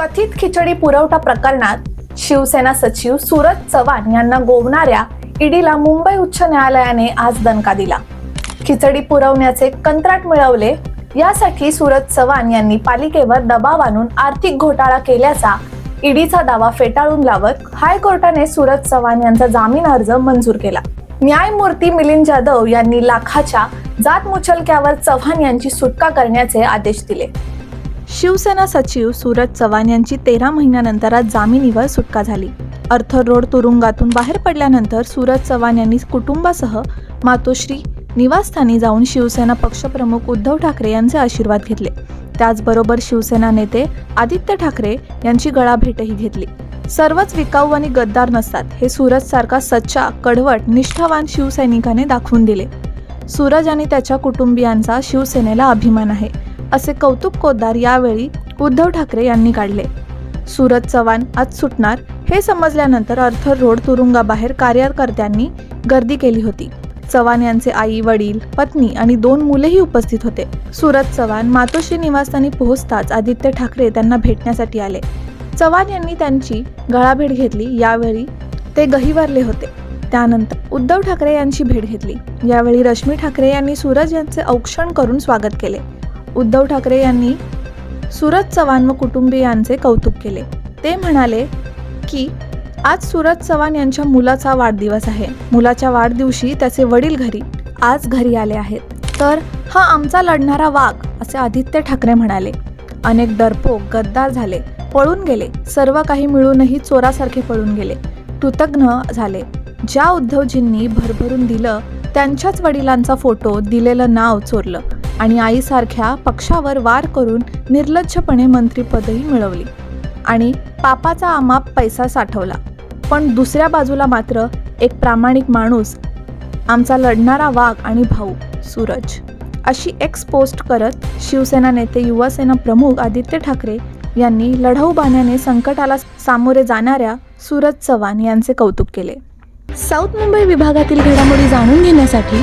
कथित खिचडी पुरवठा प्रकरणात शिवसेना सचिव सूरज चव्हाण यांना गोवणाऱ्या ईडीला मुंबई उच्च न्यायालयाने आज दणका दिला. खिचडी पुरवण्याचे कंत्राट मिळवले यासाठी सूरज चव्हाण यांनी पालिकेवर दबाव आणून आर्थिक घोटाळा केल्याचा ईडीचा दावा फेटाळून लावत हायकोर्टाने सूरज चव्हाण यांचा जामीन अर्ज मंजूर केला. न्यायमूर्ती मिलिंद जाधव यांनी लाखाच्या जात मुचलक्यावर चव्हाण यांची सुटका करण्याचे आदेश दिले. शिवसेना सचिव सूरज चव्हाण यांची तेरा महिन्यानंतर आज जामिनीवर सुटका झाली. अर्थर रोड तुरुंगातून बाहेर पडल्यानंतर सूरज चव्हाण यांनी कुटुंबासह मातोश्री निवासस्थानी जाऊन शिवसेना पक्षप्रमुख उद्धव ठाकरे यांचे आशीर्वाद घेतले. त्याचबरोबर शिवसेना नेते आदित्य ठाकरे यांची गळाभेटही घेतली. सर्वच विकाऊ आणि गद्दार नसतात हे सूरज सारखा सच्चा कडवट निष्ठावान शिवसैनिकाने दाखवून दिले. सूरज आणि त्याच्या कुटुंबियांचा शिवसेनेला अभिमान आहे. असे कौतुक कोद्दार यावेळी उद्धव ठाकरे यांनी काढले. सूरज चव्हाण आज सुटणार हे समजल्यानंतर अर्थर रोड तुरुंगाबाहेर कार्यकर्त्यांनी गर्दी केली होती. चव्हाण यांचे आई वडील पत्नी आणि दोन मुलेही उपस्थित होते. सूरज चव्हाण मातोश्री निवासस्थानी पोहोचताच आदित्य ठाकरे त्यांना भेटण्यासाठी आले. चव्हाण यांनी त्यांची गळाभेट घेतली. यावेळी ते गहिवारले होते. त्यानंतर उद्धव ठाकरे यांची भेट घेतली. यावेळी रश्मी ठाकरे यांनी सूरज यांचे औक्षण करून स्वागत केले. उद्धव ठाकरे यांनी सूरज चव्हाण व कुटुंबियांचे कौतुक केले. ते म्हणाले की आज सूरज चव्हाण यांच्या मुलाचा वाढदिवस आहे. मुलाच्या वाढदिवशी त्याचे वडील घरी आज घरी आले आहेत. तर हा आमचा लढणारा वाघ असे आदित्य ठाकरे म्हणाले. अनेक डरपोक गद्दार झाले पळून गेले. सर्व काही मिळूनही चोरासारखे पळून गेले. कृतज्ञ झाले. ज्या उद्धवजींनी भरभरून दिलं त्यांच्याच वडिलांचा फोटो दिलेलं नाव चोरलं. आणि आईसारख्या पक्षावर वार करून निर्लज्जपणे मंत्रीपदही मिळवली. आणि पापाचा आमाप पैसा साठवला. पण दुसऱ्या बाजूला मात्र एक प्रामाणिक माणूस आमचा लढणारा वाघ आणि भाऊ सूरज अशी एक्स पोस्ट करत शिवसेना नेते युवासेना प्रमुख आदित्य ठाकरे यांनी लढाऊ बाण्याने संकटाला सामोरे जाणाऱ्या सूरज चव्हाण यांचे कौतुक केले. साऊथ मुंबई विभागातील घडामोडी जाणून घेण्यासाठी